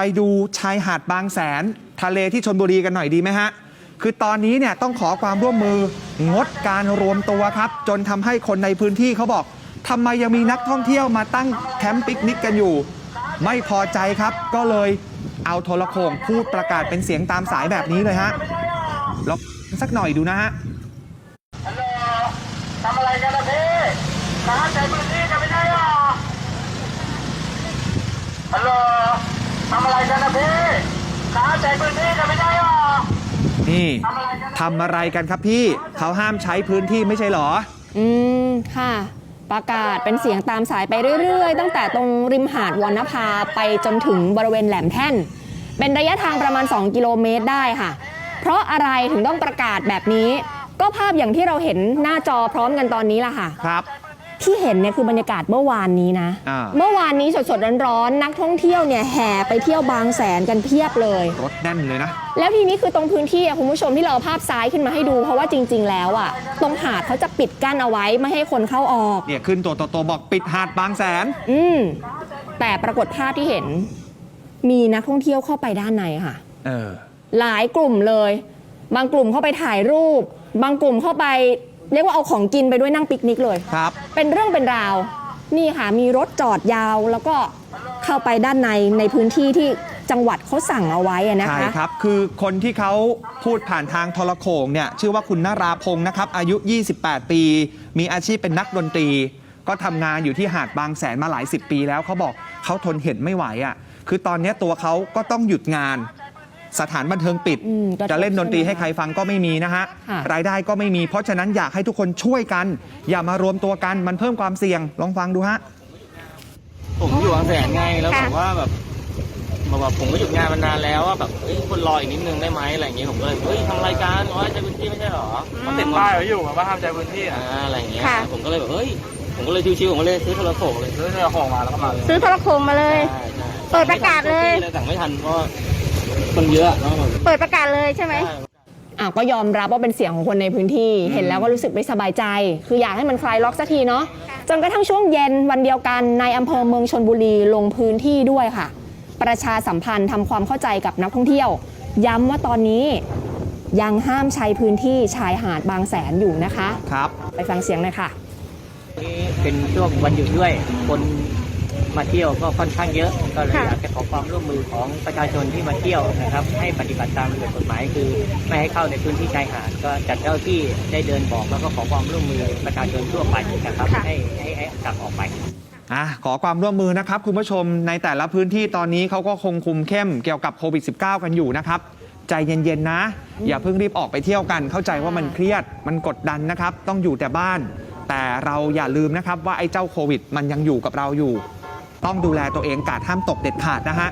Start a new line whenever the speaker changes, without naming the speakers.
ไปดูชายหาดบางแสน ทะเลที่ชนบุรีกันหน่อยดีไหมฮะ คือตอนนี้เนี่ยต้องขอความร่วมมืองดการรวมตัวครับ จนทำให้คนในพื้นที่เขาบอกทำไมยังมีนักท่องเที่ยวมาตั้งแคมป์ปิกนิกกันอยู่ ไม่พอใจครับ ก็เลยเอาโทรโขงพูดประกาศเป็นเสียงตามสายแบบนี้เลยฮะลองสักหน่อยดูนะฮะ
ฮัลโหลทำอะไรกันนะพี่มาใจพื้นที่กันไม่ได้หรอฮัลโหล ทำอะไรกันนะพี่มาใจพื้นที่กันไม่ได้หรอ
นี่ทำอะไรกันครับพี่เขาห้ามใช้พื้นที่ไม่ใช่เหรอ
อืม ค่ะ ประกาศเป็นเสียงตามสายไปเรื่อยๆ ตั้งแต่ตรงริมหาดวรรณภาไปจนถึงบริเวณแหลมแท่น เป็นระยะทางประมาณ 2 กิโลเมตรได้ค่ะ เพราะอะไรถึงต้องประกาศแบบนี้ ก็ภาพอย่างที่เราเห็นหน้าจอพร้อมกันตอนนี้ล่ะค่ะ
ครับ
ที่เห็นเนี่ยคือบรรยากาศเมื่อวานนี้นะ
อ่า
เมื่อวานนี้สดๆร้อนๆนักท่องเที่ยวเนี่ยแห่ไปเที่ยวบางแสนกันเพียบเลย
รถแน่นเลยนะ
แล้วทีนี้คือตรงพื้นที่อะคุณผู้ชมที่เราเอาภาพซ้ายขึ้นมาให้ดู เพราะว่าจริง ๆ แล้วอะตรงหาดเขาจะปิดกั้นเอาไว้ไม่ให้คนเข้าออก
เนี่ยขึ้นตัวโตๆบอกปิดหาดบางแสน
อืมแต่ปรากฏภาพที่เห็น มีนักท่องเที่ยวเข้าไปด้านในค่ะ
เออ
หลายกลุ่มเลย บางกลุ่มเข้าไปถ่ายรูป บางกลุ่มเข้าไป เรียกว่าเอาของกินไปด้วยนั่งปิกนิกเลย
ครับ
เป็นเรื่องเป็นราว นี่ค่ะมีรถจอดยาวแล้วก็เข้าไปด้านในในพื้นที่ที่จังหวัดเขาสั่งเอาไว้อะนะ
ใช่
คะ
ครับ คือคนที่เขาพูดผ่านทางโทรโขงเนี่ยชื่อว่าคุณนาราพงศ์นะครับ อายุ 28 ปี มีอาชีพเป็นนักดนตรี ก็ทำงานอยู่ที่หาดบางแสนมาหลายสิบปีแล้วเขาบอกเขาทนเห็นไม่ไหวอะ คือตอนเนี้ยตัวเขาก็ต้องหยุดงาน สถานบันเทิงปิด
อืมกระทบ
จะเล่นดนตรี
ใช่ไหม
ให้ใครฟังก็ไม่มีนะฮะ
ค่ะ
รายได้ก็ไม่มี เพราะฉะนั้นอยากให้ทุกคนช่วยกัน อย่ามารวมตัวกันมันเพิ่มความเสี่ยงลองฟังดูฮะ
ผมอยู่บางแสนไงแล้ว
ค่ะ
ผมว่าแบบแบบว่าผมก็หยุดงานมานานแล้วว่าแบบเอ้ยคนรออีกนิดนึงได้ไหมอะไรอย่างเงี้ยผมก็เลยเฮ้ยทำรายการอ๋อใจพื้นที่ไม่ใช่เหรอเขาติดป้ายไว้อยู่ว่าห้ามใจพื้นที่อ่าอะไรอย่างเงี้ย
ค่ะ
ผมก็เลยแบบเฮ้ยผมก็เลยชิวๆผมก็เลยซื้อโทรโขงเลยซื้อโทรโขงมาแล้วก็มาเลย
ซื้อโทรโขงมาเลย
ใช่ใช่
เปิดประกาศเลย
สั่งไม่ทันเพราะ คนเยอะเนาะ
เปิดประกาศเลยใช่ไหม
ใช่
อะก็ยอมรับว่าเป็นเสียงของคนในพื้นที่ เห็นแล้วก็รู้สึกไม่สบายใจ คืออยากให้มันคลายล็อกสักทีเนาะจนกระทั่งช่วงเย็นวันเดียวกันในอำเภอเมืองชนบุรีลงพื้นที่ด้วยค่ะ ประชาสัมพันธ์ทำความเข้าใจกับนักท่องเที่ยว ย้ำว่าตอนนี้ยังห้ามใช้พื้นที่ชายหาดบางแสนอยู่นะคะ
ครับ
ไปฟังเสียงหน่อยค่ะ
นี่เป็นช่วงวันหยุดด้วย คน มาเที่ยวก็ค่อนข้างเยอะก็เลย
ค่ะ
อยากจะขอความร่วมมือของประชาชนที่มาเที่ยวนะครับ ให้ปฏิบัติตามระเบียบกฎหมายคือ ไม่ให้เข้าในพื้นที่ชายหาดก็จัดเจ้าที่ได้เดินบอกแล้วก็ขอความร่วมมือประชาชนทั่วไปนะครับ
ค่ะ
ให้ให้ให้กลับออกไป
อะขอความร่วมมือนะครับคุณผู้ชมในแต่ละพื้นที่ตอนนี้เขาก็คงคุมเข้มเกี่ยวกับโควิด -19 กันอยู่นะครับ ใจเย็นๆนะ อย่าเพิ่งรีบออกไปเที่ยวกัน เข้าใจว่ามันเครียดมันกดดันนะครับ ต้องอยู่แต่บ้าน แต่เราอย่าลืมนะครับว่าไอ้เจ้าโควิด มันยังอยู่กับเราอยู่ ต้องดูแลตัวเองกาดห้ามตกเด็ดขาดนะฮะ